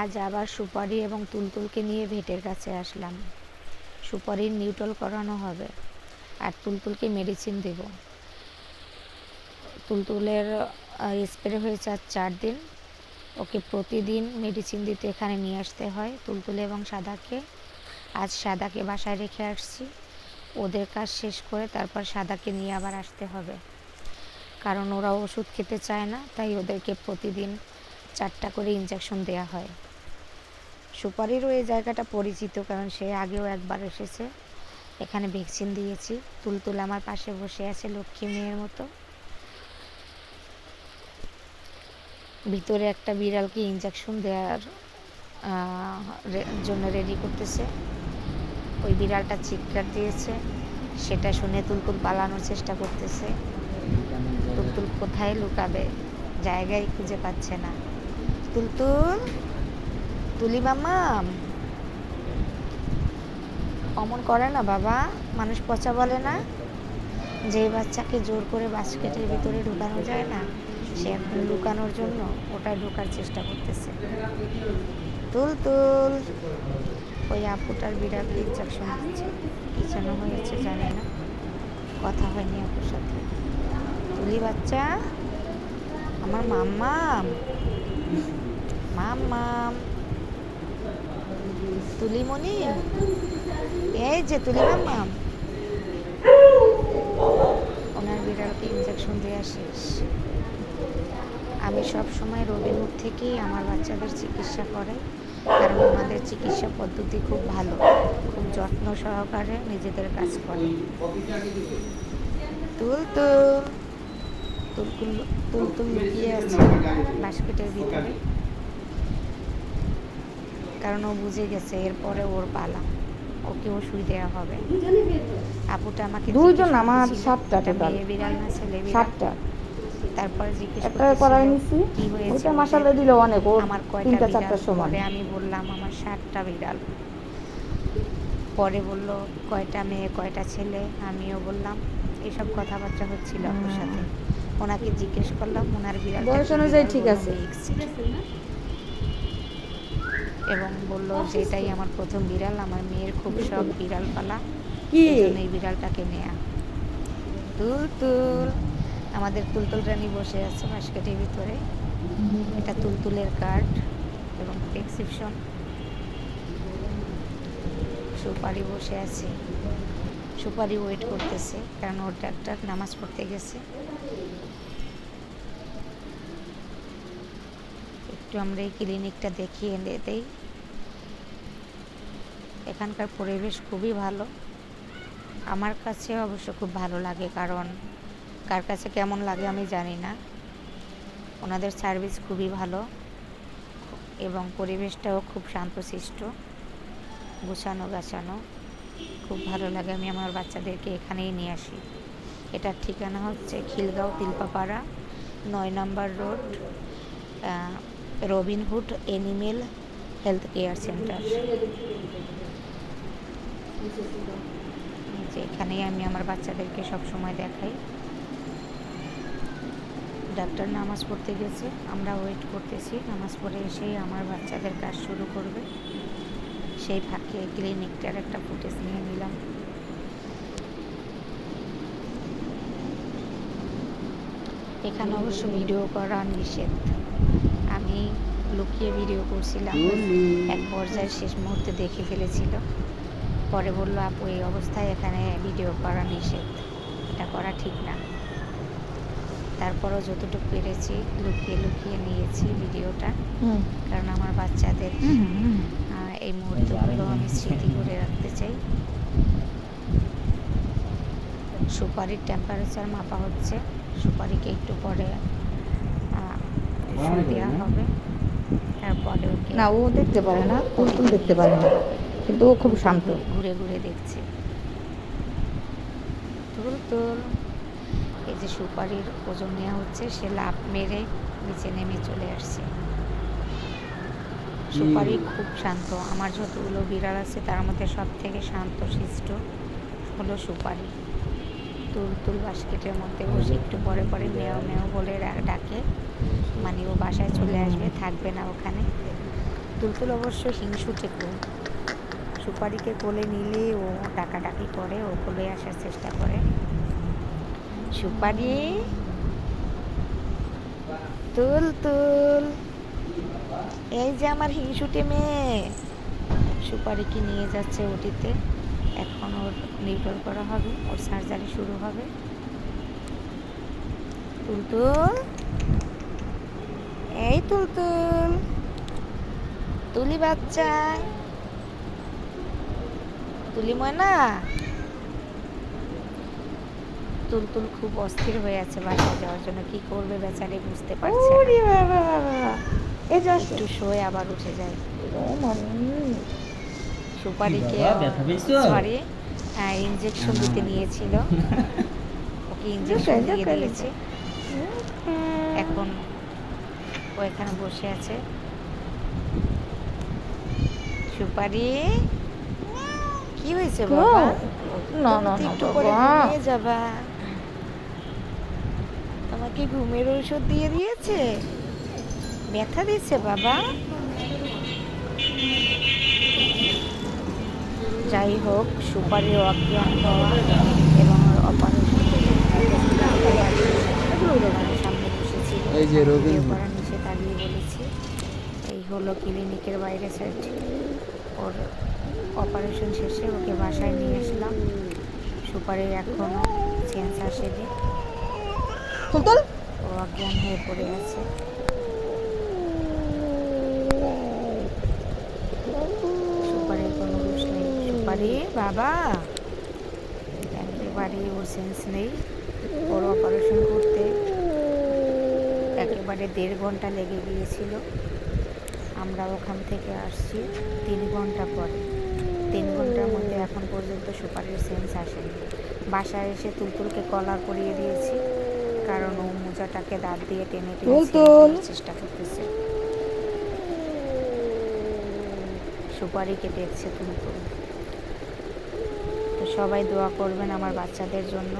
আজ আবার সুপারি এবং তুলতুলকে নিয়ে ভেটের কাছে আসলাম। সুপারির নিউট্রাল করানো হবে আর তুলতুলকে মেডিসিন দেব। তুলতুলের স্প্রে হয়েছে আজ চার দিন। ওকে প্রতিদিন মেডিসিন দিতে এখানে নিয়ে আসতে হয় তুলতুল এবং সাদাকে। আজ সাদাকে বাসায় রেখে আসছি। ওদের কাজ শেষ করে তারপর সাদাকে নিয়ে আবার আসতে হবে। কারণ ওরা ওষুধ খেতে চায় না, তাই ওদেরকে প্রতিদিন চারটা করে ইঞ্জেকশন দেওয়া হয়। সুপারিরও এই জায়গাটা পরিচিত, কারণ সে আগেও একবার এসেছে। এখানে ভ্যাকসিন দিয়েছি। তুলতুল আমার পাশে বসে আছে, লক্ষ্মী মেয়ের মতো। ভিতরে একটা বিড়ালকে ইঞ্জেকশন দেওয়ার জন্য রেডি করতেছে। ওই বিড়ালটা চিৎকার দিয়েছে। সেটা শুনে তুলতুল পালানোর চেষ্টা করতেছে। তুলতুল কোথায় লুকাবে? জায়গায় খুঁজে পাচ্ছে না। তুলতুল তুলি মামা। অমন করে না বাবা, মানুষ পচা বলে না। যে বাচ্চাকে জোর করে বাস্কেটের ভিতরে ঢুকানো যায় না, সে এখন লুকানোর জন্য ওটা ঢোকার চেষ্টা করতেছে। তুল তুল ওই আপুটার বিড়ালকে ইঞ্জেকশন দিচ্ছে? কি যেন হয়েছে জানি না। কথা হয়নি আপুর সাথে। তুলি বাচ্চা, আমার মাম্মাম। মাম্মাম তুলিমণি? এই যে তুলি মাম্মাম ওনার বিড়ালকে ইঞ্জেকশন দেওয়া শেষ। আমি সব সময় মুখ থেকেই আমার বাচ্চাদের চিকিৎসা করে কারণ ওনাদের চিকিৎসা পদ্ধতি খুব ভালো, খুব যত্ন সহকারে নিজেদের কাজ করে। তুল তুল তুলতুল লুকিয়ে আছে বাস্কেটের ভিতরে। কারণ ও বুঝে গেছে এরপরে ওর পালা। ওকেও শুই দেওয়া হবে। আপুটা আমাকে দুইজন আমার সাতটা মেয়ে বিড়াল না ছেলে সাতটা। তারপরে জিজ্ঞেস একটা করাই নিছি। কি হয়েছে অনেক ওর আমার কয়টা তিনটা সমান। আমি বললাম আমার ষাটটা বিড়াল। পরে বলল কয়টা মেয়ে কয়টা ছেলে? আমিও বললাম এসব কথাবার্তা হচ্ছিল সাথে। ওনাকে জিজ্ঞেস করলাম ওনার বিড়াল বয়স অনুযায়ী ঠিক আছে। এবং বলল যে এটাই আমার প্রথম বিড়াল আমার মেয়ের খুব শখ বিড়াল পালা। এই জন্য এই বিড়ালটাকে নেয়া। তুল তুল। আমাদের তুলতুল রানী বসে আছে বাস্কেটের ভিতরে। এটা তুলতুলের কার্ড এবং প্রেসক্রিপশন সুপারি বসে আছে। সুপারি ওয়েট করতেছে কারণ ওর ডাক্তার নামাজ পড়তে গেছে। একটু আমরা এই ক্লিনিকটা দেখিয়ে দেই। এখানকার পরিবেশ খুবই ভালো। আমার কাছে অবশ্য খুব ভালো লাগে কারণ কার কাছে কেমন লাগে আমি জানি না। ওনাদের সার্ভিস খুবই ভালো এবং পরিবেশটাও খুব শান্তশিষ্ট, গুছানো গাছানো। খুব ভালো লাগে আমি আমার বাচ্চাদেরকে এখানেই নিয়ে আসি। এটার ঠিকানা হচ্ছে খিলগাঁও তিলপাপাড়া, নয় নম্বর road Robin Hood animal health care centre. যে এখানেই আমি আমার বাচ্চাদেরকে সব সময় দেখাই। ডাক্তার নামাজ পড়তে গেছে আমরা ওয়েট করতেছি। নামাজ পড়ে এসেই আমার বাচ্চাদের কাজ শুরু করবে। সেই ফাঁকে ক্লিনিকটার একটা ফুটেজ নিয়ে নিলাম। এখানে অবশ্য ভিডিও করা নিষেধ। আমি লুকিয়ে ভিডিও করছিলাম। এক পর্যায়ে শেষ মুহূর্তে দেখে ফেলেছিল। পরে বলল আপু এই অবস্থায় এখানে ভিডিও করা নিষেধ। এটা করা ঠিক না। তারপরও যতটুকু পেরেছি লুকিয়ে লুকিয়ে নিয়েছি ভিডিওটা কারণ আমার বাচ্চাদের এই মুহূর্তগুলো আমি স্মৃতি করে রাখতে চাই। সুপারির টেম্পারেচার মাপা হচ্ছে। সুপারিকে একটু পরে দেওয়া হবে। তারপরে না ও দেখতে পারে না দেখতে পারে না। কিন্তু ও খুব শান্ত। ঘুরে ঘুরে দেখছে। তুল তুল। এই যে সুপারির ওজন নেওয়া হচ্ছে সে লাভ মেরে নিচে নেমে চলে আসছে। সুপারি খুব শান্ত। আমার যতগুলো বিড়াল আছে তার মধ্যে সব থেকে শান্ত শিষ্ট হলো সুপারি। তুল তুল বাস্কেটের মধ্যে বসে একটু পরে পরে মেয় মেয় বলে ডাকে। মানে ও বাসায় চলে আসবে থাকবে না ওখানে। তুলতুল অবশ্য হিংসুটে খুব সুপারিকে কোলে নিলে ও ডাকাডাকি করে, ও কোলে আসার চেষ্টা করে। সুপারি, তুল তুল। এই যে আমার হিংসুটে মেয়ে। সুপারিকে নিয়ে যাচ্ছে ওটিতে। এখন ওর নির্ভর করা হবে, ওর সার্জারি শুরু হবে। তুলতুল এই তুলতুল তুলি বাচ্চা। তুলি ময়না তুলতুল খুব অস্থির হয়ে আছে বাসায় যাওয়ার জন্য। কি করবে বেচারি বুঝতে পারছে ওরে বাবা বাবা এই যে একটু শোয়ে আবার উঠে যায়। সুপারিকে সরি ইঞ্জেকশন দিতে নিয়েছিল। ওকে ইঞ্জেকশন দিয়ে দিয়েছে। এখন ও এখানে বসে আছে। সুপারি? কি হয়েছে? বাবা না, না, একটু পরে। ঘুমিয়ে যাবা তোমাকে ঘুমের ঔষধ দিয়ে দিয়েছে ব্যথা দিচ্ছে বাবা যাই হোক সুপারি অজ্ঞান হওয়া এবং অপারেশন সামনে বসেছিল এই যে রবীন্দ্র। নিচে দাঁড়িয়ে বলেছি এই হলো ক্লিনিকের বাইরে সাইড ওর অপারেশন শেষে ওকে বাসায় নিয়ে আসলাম। সুপারে এখনও চেঞ্জ আসেনি। ও অজ্ঞান হয়ে পড়ে আছে। সুপারির কোনো রুশ নেই। সুপারি বাবা! একেবারে ওর সেন্স নেই। ওর অপারেশন করতে একেবারে দেড় ঘণ্টা লেগে গিয়েছিল। আমরা ওখান থেকে আসছি তিন ঘণ্টা পরে। তিন ঘণ্টার মধ্যে এখন পর্যন্ত সুপারির সেন্স আসেনি। বাসায় এসে তুলতুলকে কলার করিয়ে দিয়েছি কারণ ও মোজাটাকে দাঁত দিয়ে টেনে টেনে চেষ্টা করতেছে। সুপারিকে দেখছে তুলতুল। তো সবাই দোয়া করবেন আমার বাচ্চাদের জন্য।